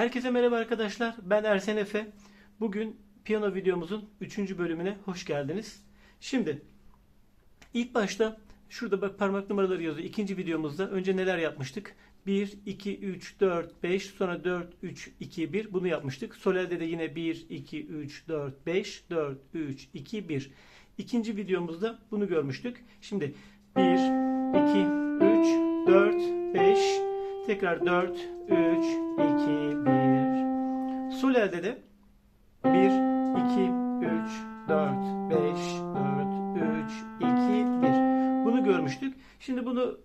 Herkese merhaba arkadaşlar. Ben Ersen Efe. Bugün piyano videomuzun 3. bölümüne hoş geldiniz. Şimdi ilk başta şurada bak parmak numaraları yazıyor. İkinci videomuzda önce neler yapmıştık? 1, 2, 3, 4, 5 sonra 4, 3, 2, 1 bunu yapmıştık. Solelde de yine 1, 2, 3, 4, 5, 4, 3, 2, 1. İkinci videomuzda bunu görmüştük. Şimdi 1, 2, 3, 4, 5, tekrar 4, 3, 2, 1. Sol elde de 1, 2, 3, 4, 5, 4, 3, 2, 1. Bunu görmüştük. Şimdi bunu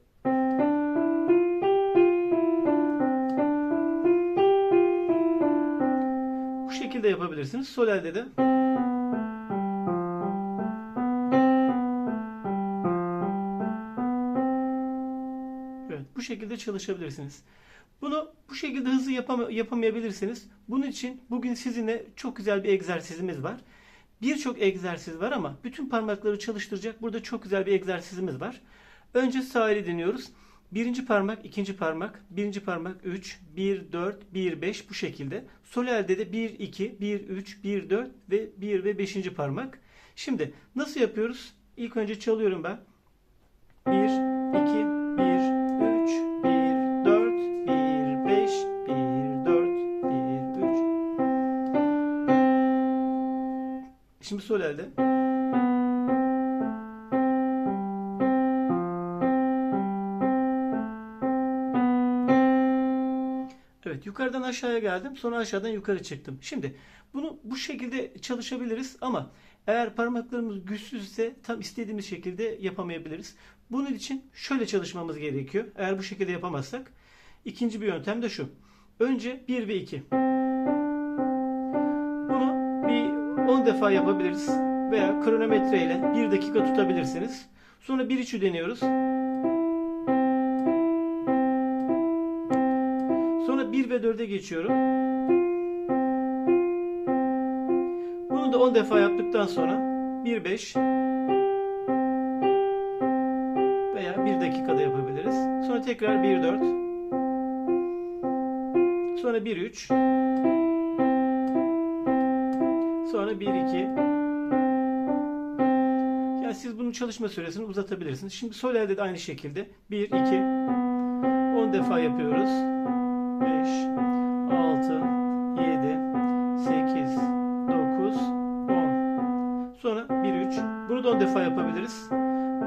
bu şekilde yapabilirsiniz. Sol elde de Evet, bu şekilde çalışabilirsiniz. Bunu bu şekilde hızlı yapama- yapamayabilirsiniz. Bunun için bugün sizinle çok güzel bir egzersizimiz var. Birçok egzersiz var ama bütün parmakları çalıştıracak burada çok güzel bir egzersizimiz var. Önce sağ eli deniyoruz. Birinci parmak, ikinci parmak, birinci parmak 3, 1, 4, 1, 5 bu şekilde. Sol elde de 1, 2, 1, 3, 1, 4 ve 1 ve 5. parmak. Şimdi nasıl yapıyoruz? İlk önce çalıyorum ben. 1, 2, 1, Şimdi sol elde. Evet yukarıdan aşağıya geldim sonra aşağıdan yukarı çıktım. Şimdi bunu bu şekilde çalışabiliriz ama eğer parmaklarımız güçsüzse tam istediğimiz şekilde yapamayabiliriz. Bunun için şöyle çalışmamız gerekiyor. Eğer bu şekilde yapamazsak ikinci bir yöntem de şu. Önce 1 ve 2. 10 defa yapabiliriz veya kronometre ile 1 dakika tutabilirsiniz. Sonra 1-3'ü deniyoruz. Sonra 1 ve 4'e geçiyorum. Bunu da 10 defa yaptıktan sonra 1-5 veya 1 dakikada yapabiliriz. Sonra tekrar 1-4 Sonra 1-3 Sonra 1-2 Yani siz bunun çalışma süresini uzatabilirsiniz. Şimdi sol elde de aynı şekilde 1, 2 10 defa yapıyoruz. 5, 6, 7, 8, 9, 10. Sonra 1, 3. Bunu da 10 defa yapabiliriz.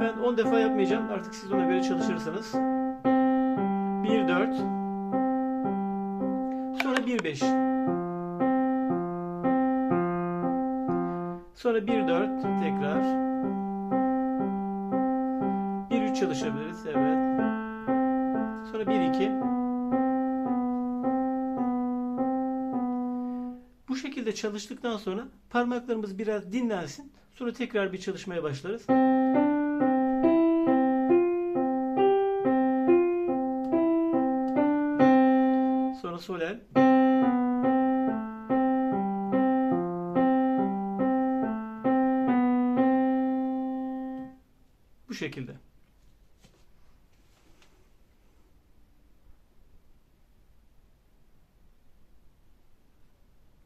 Ben 10 defa yapmayacağım. Artık siz ona göre çalışırsınız. 1, 4. Sonra 1, Sonra 1, 4 tekrar. 1, 3 çalışabiliriz. Evet. Sonra 1, 2. Bu şekilde çalıştıktan sonra parmaklarımız biraz dinlensin. Sonra tekrar bir çalışmaya başlarız. Sonra sol şekilde.